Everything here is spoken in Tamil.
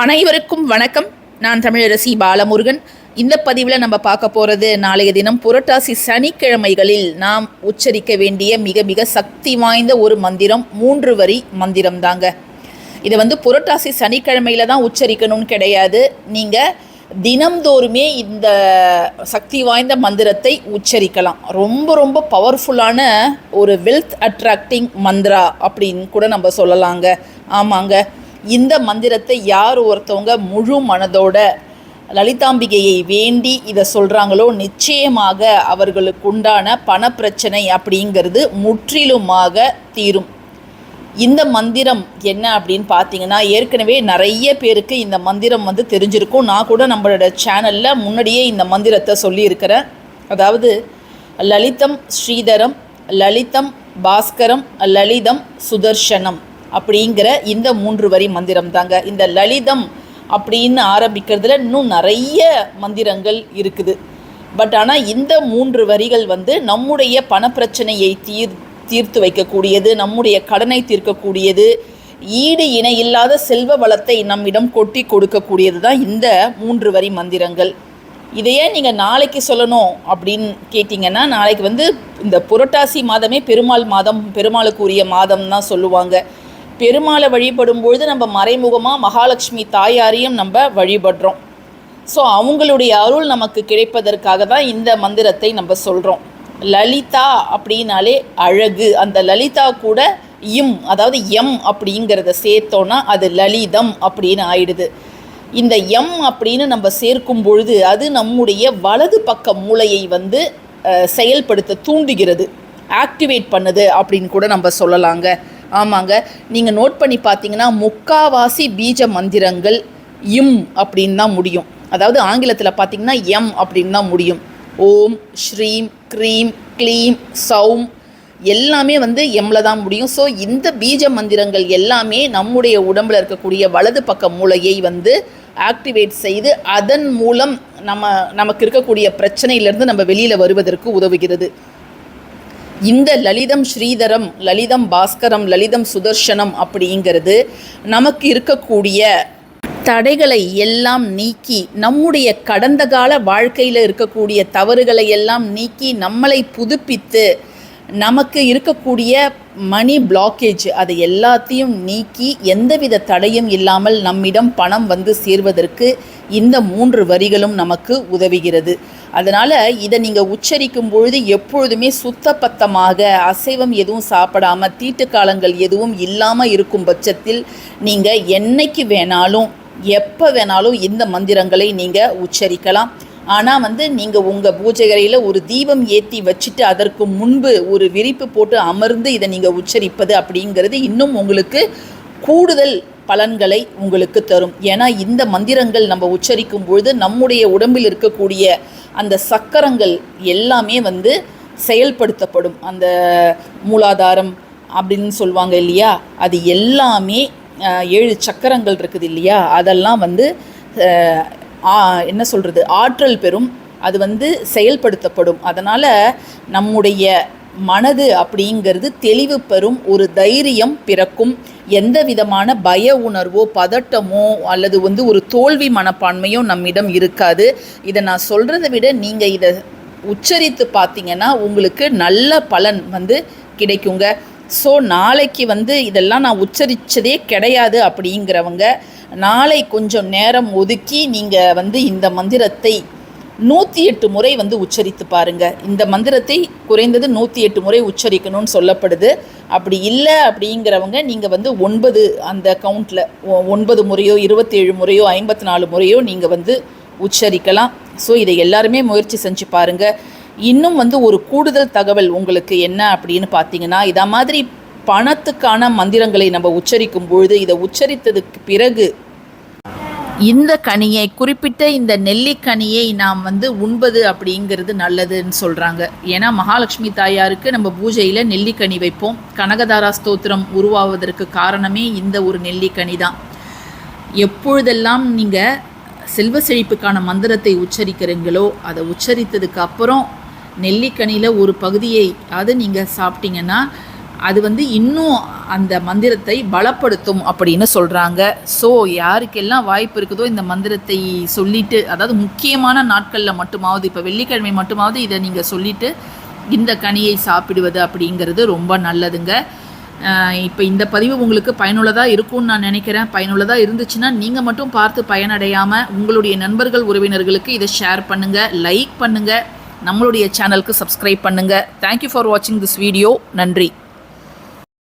அனைவருக்கும் வணக்கம். நான் தமிழரசி பாலமுருகன். இந்த பதிவில் நம்ம பார்க்க போகிறது நாளைய தினம் புரட்டாசி சனிக்கிழமைகளில் நாம் உச்சரிக்க வேண்டிய மிக மிக சக்தி வாய்ந்த ஒரு மந்திரம் மூன்று வரி மந்திரம் தாங்க. இதை வந்து புரட்டாசி சனிக்கிழமையில தான் உச்சரிக்கணும்னு கிடையாது. நீங்கள் தினம்தோறுமே இந்த சக்தி வாய்ந்த மந்திரத்தை உச்சரிக்கலாம். ரொம்ப ரொம்ப பவர்ஃபுல்லான ஒரு வெல்த் அட்ராக்டிங் மந்திரா அப்படின்னு கூட நம்ம சொல்லலாங்க. ஆமாங்க. இந்த மந்திரத்தை யார் ஒருத்தவங்க முழு மனதோட லலிதாம்பிகையை வேண்டி இதை சொல்கிறாங்களோ நிச்சயமாக அவர்களுக்கு உண்டான பணப்பிரச்சனை அப்படிங்கிறது முற்றிலுமாக தீரும். இந்த மந்திரம் என்ன அப்படின்னு பார்த்தீங்கன்னா ஏற்கனவே நிறைய பேருக்கு இந்த மந்திரம் வந்து தெரிஞ்சிருக்கும். நான் கூட நம்மளோட சேனலில் முன்னாடியே இந்த மந்திரத்தை சொல்லியிருக்கிறேன். அதாவது லலிதம் ஸ்ரீதரம் லலிதம் பாஸ்கரம் லலிதம் சுதர்ஷனம். அப்படிங்கிற இந்த மூன்று வரி மந்திரம் தாங்க இந்த லலிதம் அப்படின்னு ஆரம்பிக்கிறதுல இன்னும் நிறைய மந்திரங்கள் இருக்குது. பட் ஆனால் இந்த மூன்று வரிகள் வந்து நம்முடைய பணப்பிரச்சனையை தீர் தீர்த்து வைக்கக்கூடியது நம்முடைய கடனை தீர்க்கக்கூடியது ஈடு இணை இல்லாத செல்வ வளத்தை நம்மிடம் கொட்டி கொடுக்கக்கூடியது தான் இந்த மூன்று வரி மந்திரங்கள். இதையே நீங்கள் நாளைக்கு சொல்லணும் அப்படின்னு கேட்டிங்கன்னா நாளைக்கு வந்து இந்த புரட்டாசி மாதமே பெருமாள் மாதம் பெருமாளுக்கு உரிய மாதம் தான் சொல்லுவாங்க. பெருமாளை வழிபடும் பொழுது நம்ம மறைமுகமாக மகாலட்சுமி தாயாரையும் நம்ம வழிபடுறோம். ஸோ அவங்களுடைய அருள் நமக்கு கிடைப்பதற்காக தான் இந்த மந்திரத்தை நம்ம சொல்கிறோம் லலிதா அப்படின்னாலே அழகு. அந்த லலிதா கூட இம் அதாவது எம் அப்படிங்கிறத சேர்த்தோன்னா அது லலிதம் அப்படின்னு ஆயிடுது. இந்த எம் அப்படின்னு நம்ம சேர்க்கும் பொழுது அது நம்முடைய வலது பக்க மூளையை வந்து செயல்படுத்த தூண்டுகிறது. ஆக்டிவேட் பண்ணுது அப்படின்னு கூட நம்ம சொல்லலாங்க. ஆமாங்க. நீங்கள் நோட் பண்ணி பார்த்தீங்கன்னா முக்காவாசி பீஜ மந்திரங்கள் இம் அப்படின்னு தான் முடியும். அதாவது ஆங்கிலத்தில் பார்த்தீங்கன்னா எம் அப்படின்னு தான் முடியும். ஓம் ஸ்ரீம் க்ரீம் க்ளீம் சௌம் எல்லாமே வந்து எம்ல தான் முடியும். ஸோ இந்த பீஜ மந்திரங்கள் எல்லாமே நம்முடைய உடம்புல இருக்கக்கூடிய வலது பக்க மூளையை வந்து ஆக்டிவேட் செய்து அதன் மூலம் நம்ம நமக்கு இருக்கக்கூடிய பிரச்சனையிலேருந்து நம்ம வெளியில் வருவதற்கு உதவுகிறது. இந்த லலிதம் ஸ்ரீதரம் லலிதம் பாஸ்கரம் லலிதம் சுதர்ஷனம் அப்படிங்கிறது நமக்கு இருக்கக்கூடிய தடைகளை எல்லாம் நீக்கி நம்முடைய கடந்த கால வாழ்க்கையில் இருக்கக்கூடிய தவறுகளை எல்லாம் நீக்கி நம்மளை புதுப்பித்து நமக்கு இருக்கக்கூடிய மணி பிளாக்கேஜ் அதை எல்லாத்தையும் நீக்கி எந்தவித தடையும் இல்லாமல் நம்மிடம் பணம் வந்து சேர்வதற்கு இந்த மூன்று வரிகளும் நமக்கு உதவுகிறது. அதனால் இதை நீங்கள் உச்சரிக்கும் பொழுது எப்பொழுதுமே சுத்தப்பத்தமாக அசைவம் எதுவும் சாப்பிடாம தீட்டு காலங்கள் எதுவும் இல்லாமல் இருக்கும் பட்சத்தில் நீங்கள் என்னைக்கு வேணாலும் எப்போ வேணாலும் இந்த மந்திரங்களை நீங்கள் உச்சரிக்கலாம். ஆனால் வந்து நீங்கள் உங்கள் பூஜைகரையில் ஒரு தீபம் ஏற்றி வச்சுட்டு அதற்கு முன்பு ஒரு விரிப்பு போட்டு அமர்ந்து இதை நீங்கள் உச்சரிப்பது அப்படிங்கிறது இன்னும் உங்களுக்கு கூடுதல் பலன்களை உங்களுக்கு தரும். ஏன்னா இந்த மந்திரங்கள் நம்ம உச்சரிக்கும் பொழுது நம்முடைய உடம்பில் இருக்கக்கூடிய அந்த சக்கரங்கள் எல்லாமே வந்து செயல்படுத்தப்படும். அந்த மூலாதாரம் அப்படின்னு சொல்லுவாங்க இல்லையா? அது எல்லாமே ஏழு சக்கரங்கள் இருக்குது இல்லையா? அதெல்லாம் வந்து என்ன சொல்கிறது ஆற்றல் பெறும். அது வந்து செயல்படுத்தப்படும். அதனால் நம்முடைய மனது அப்படிங்கிறது தெளிவு பெறும். ஒரு தைரியம் பிறக்கும். எந்த விதமான பய உணர்வோ பதட்டமோ அல்லது வந்து ஒரு தோல்வி மனப்பான்மையோ நம்மிடம் இருக்காது. இதை நான் சொல்கிறத விட நீங்கள் இதை உச்சரித்து பார்த்தீங்கன்னா உங்களுக்கு நல்ல பலன் வந்து கிடைக்குங்க. ஸோ நாளைக்கு வந்து இதெல்லாம் நான் உச்சரித்ததே கிடையாது அப்படிங்கிறவங்க நாளை கொஞ்சம் நேரம் ஒதுக்கி நீங்கள் வந்து இந்த மந்திரத்தை நூற்றி எட்டு முறை வந்து உச்சரித்து பாருங்கள் இந்த மந்திரத்தை குறைந்தது நூற்றி எட்டு முறை உச்சரிக்கணும்னு சொல்லப்படுது. அப்படி இல்லை அப்படிங்கிறவங்க நீங்கள் வந்து ஒன்பது அந்த கவுண்டில் ஒன்பது முறையோ இருபத்தேழு முறையோ ஐம்பத்தி நாலு முறையோ நீங்கள் வந்து உச்சரிக்கலாம். ஸோ இதை எல்லாருமே முயற்சி செஞ்சு பாருங்க. இன்னும் வந்து ஒரு கூடுதல் தகவல் உங்களுக்கு என்ன அப்படின்னு பார்த்தீங்கன்னா இதை மாதிரி பணத்துக்கான மந்திரங்களை நம்ம உச்சரிக்கும் பொழுது இதை உச்சரித்ததுக்கு பிறகு இந்த கனியை குறிப்பிட்ட இந்த நெல்லிக்கனியை நாம் வந்து உண்பது அப்படிங்கிறது நல்லதுன்னு சொல்கிறாங்க ஏன்னா மகாலட்சுமி தாயாருக்கு நம்ம பூஜையில் நெல்லிக்கனி வைப்போம். கனகதாரா ஸ்தோத்திரம் உருவாவதற்கு காரணமே இந்த ஒரு நெல்லிக்கனி தான். எப்பொழுதெல்லாம் நீங்கள் செல்வ செழிப்புக்கான மந்திரத்தை உச்சரிக்கிறீங்களோ அதை உச்சரித்ததுக்கு அப்புறம் நெல்லிக்கனியில் ஒரு பகுதியை அது நீங்கள் சாப்பிட்டீங்கன்னா அது வந்து இன்னும் அந்த மந்திரத்தை பலப்படுத்தும் அப்படின்னு சொல்கிறாங்க ஸோ யாருக்கெல்லாம் வாய்ப்பு இருக்குதோ இந்த மந்திரத்தை சொல்லிட்டு அதாவது முக்கியமான நாட்களில் மட்டுமாவது இப்போ வெள்ளிக்கிழமை மட்டுமாவது இதை நீங்கள் சொல்லிட்டு இந்த கனியை சாப்பிடுவது அப்படிங்கிறது ரொம்ப நல்லதுங்க. இப்போ இந்த பதிவு உங்களுக்கு பயனுள்ளதாக இருக்கும்னு நான் நினைக்கிறேன். பயனுள்ளதாக இருந்துச்சுன்னா நீங்கள் மட்டும் பார்த்து பயனடையாமல் உங்களுடைய நண்பர்கள் உறவினர்களுக்கு இதை ஷேர் பண்ணுங்கள் லைக் பண்ணுங்கள் நம்மளுடைய சேனலுக்கு சப்ஸ்கிரைப் பண்ணுங்கள் தேங்க்யூ ஃபார் வாட்சிங் திஸ் வீடியோ நன்றி.